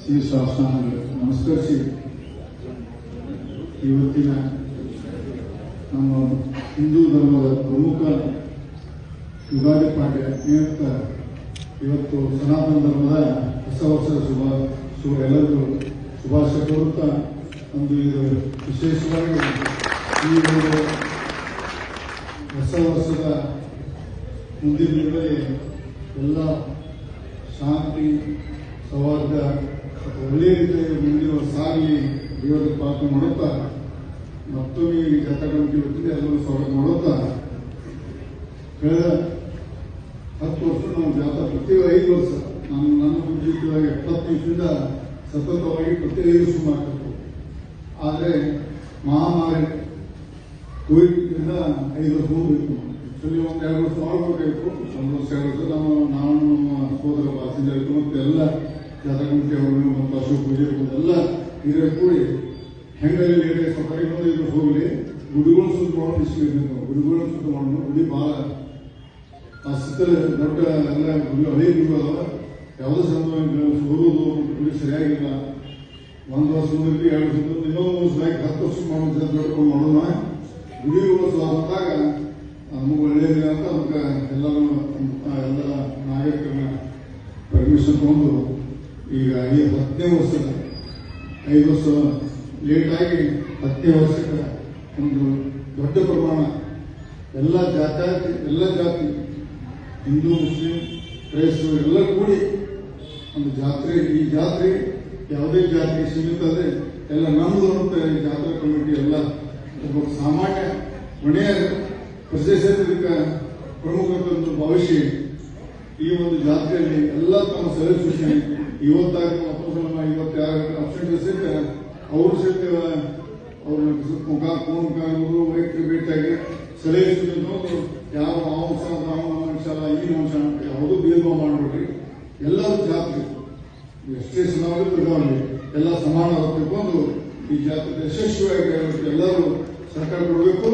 ಶ್ರೀ ಸ್ವಾಮಿ ನಮಸ್ಕರಿಸಿ. ಇವತ್ತಿನ ನಮ್ಮ ಹಿಂದೂ ಧರ್ಮದ ಪ್ರಮುಖ ಯುಗಾದಿ ಪಾಠ ನಿಮಿತ್ತ ಇವತ್ತು ಸನಾತನ ಧರ್ಮದ ಹೊಸ ವರ್ಷದ ಶುಭ ಶುಭ ಎಲ್ಲರಿಗೂ ಶುಭಾಶಯ ಕೋರುತ್ತಾ ಒಂದು ಇದು ವಿಶೇಷವಾಗಿ ಈ ಒಂದು ಹೊಸ ವರ್ಷದ ಮುಂದಿನ ಎಲ್ಲ ಶಾಂತಿ ಸೌಹಾರ್ದ ಒಳ್ಳೆ ಒಳ್ಳೆಯ ರೀತಿಯಲ್ಲಿ ಮುಂದಿನ ಇವತ್ತು ಪ್ರಾರ್ಥನೆ ಮಾಡುತ್ತಾ, ಮತ್ತೊಮ್ಮೆ ಈ ಜಾತಕಕ್ಕೆ ಇವತ್ತಿಗೆ ಎಲ್ಲರೂ ಸ್ವಾಗತ ಮಾಡುತ್ತಾ. ಕಳೆದ ಹತ್ತು ವರ್ಷ ನಾವು ಜಾಥಾ ಪ್ರತಿ ಐದು ವರ್ಷ, ನಾನು ನನ್ನ ಜೀವಿತದಾಗ ಎಪ್ಪತ್ತು ನಿಮಿಷದಿಂದ ಸತತವಾಗಿ ಪ್ರತಿ ಐದು ವರ್ಷ ಮಾಡ್ತಿತ್ತು ಆದರೆ ಮಹಾಮಾರಿ ಕೋವಿಡ್ನಿಂದ ಐದು ವರ್ಷ ಹೋಗಬೇಕು. ಆಕ್ಚುಲಿ ಒಂದು ಎರಡು ವರ್ಷ ಮಾಡ್ಬೇಕಾಗಿತ್ತು ಒಂದು ವರ್ಷ, ಎರಡು ವರ್ಷ ನಾವು ನಾನು, ನಮ್ಮ ಸೋದರ ಪ್ಯಾಸೆಂಜರ್ ಮತ್ತು ಎಲ್ಲ ಕಮಿಟಿ ಅವರು ಮತ್ತು ಅಶೋಕ್ ಪೂಜೆ ಎಲ್ಲ ಹಿರಿಯರು ಕೂಡಿ ಹೆಂಗಲ್ಲಿ ಸಫಾರಿ ಬಂದು ಇದು ಹೋಗಲಿ. ಗುಡಿಗಳು ಸುತ್ತ ಮಾಡೋದು ಇಷ್ಟ ಗುಡಿಗಳು ಸುತ್ತ ಮಾಡೋದು ಗುಡಿ ಭಾಳ ಆ ಸುತ್ತಲ ದೊಡ್ಡ ಎಲ್ಲ ಗುಡಿ, ಹಳೆ ಗುಡಿ ಯಾವುದೇ ಸಂದರ್ಭ ಓದೋದು ಗುಡಿ ಸರಿಯಾಗಿಲ್ಲ. ಒಂದು ವರ್ಷದಲ್ಲಿ ಎರಡು ವರ್ಷ ಮುಂದೆ ಇನ್ನೊಂದು ವರ್ಷ ಆಗಿ ಹತ್ತು ವರ್ಷ ಮಾಡೋದು ದೊಡ್ಡ ಮಾಡೋಣ ಗುಡಿಗಳು ಸ್ವಾಗತಾಗ ನಮಗೆ ಒಳ್ಳೆಯದಿಲ್ಲ ಅಂತ ಅದಕ್ಕೆ ಎಲ್ಲರೂ ಎಲ್ಲ ನಾಗರಿಕರನ್ನ ಪರ್ಮಿಷನ್ ತಗೊಂಡು ಈಗ ಈ ಹತ್ತನೇ ವರ್ಷದ, ಐದು ವರ್ಷ ಲೇಟ್ ಆಗಿ ಹತ್ತನೇ ವರ್ಷಕ್ಕೆ ಒಂದು ದೊಡ್ಡ ಪ್ರಮಾಣ ಎಲ್ಲ ಜಾತಿ ಎಲ್ಲ ಜಾತಿ, ಹಿಂದೂ, ಮುಸ್ಲಿಂ, ಕ್ರೈಸ್ತರು ಎಲ್ಲ ಕೂಡಿ ಒಂದು ಜಾತ್ರೆ, ಈ ಜಾತ್ರೆ ಯಾವುದೇ ಜಾತ್ರೆ ಸೀಮಿತ ಅದೇ ಎಲ್ಲ ನಮ್ಮದು ಅಂತ ಜಾತ್ರಾ ಕಮಿಟಿ ಎಲ್ಲ ಒಬ್ಬ ಸಾಮಾನ್ಯ ಹೊಣೆಯ ಪ್ರದೇಶಕ್ಕೆ ಪ್ರಮುಖ ಭವಿಷ್ಯ ಈ ಒಂದು ಜಾತ್ರೆಯಲ್ಲಿ ಎಲ್ಲ ತಮ್ಮ ಸಲಹೆ ಸೂಚನೆ ಇವತ್ತಾಗ ಮತ್ತೊಂದು ಸಲ ಇವತ್ತು ಯಾರು ಅಬ್ಸೆಂಟ್ ಸಹಿತ ಅವರು ಸಹಿತ ಅವ್ರ ಮುಖ ಫೋನ್ ಮುಖಾಂತರ ವೈಯಕ್ತಿಕ ಭೇಟಿಯಾಗಿ ಸಲಹೆ ತಗೊಂಡು ಯಾವ ಆ ಅಂಶ ನಾವು ಅಲ್ಲ ಈ ಅಂತ ಯಾವುದೂ ಭೇದ ಭಾವ ಮಾಡಬೇಡ್ರಿ ಎಲ್ಲರೂ ಜಾತಿ ಎಷ್ಟೇ ಸಮಾಜ ಇದಾವಲ್ಲಿ ಎಲ್ಲ ಸಮಾನ ತಿಳ್ಕೊಂಡು ಈ ಜಾತಿ ಯಶಸ್ವಿಯಾಗಿ ಎಲ್ಲರೂ ಸರ್ಕಾರ ಕೊಡಬೇಕು.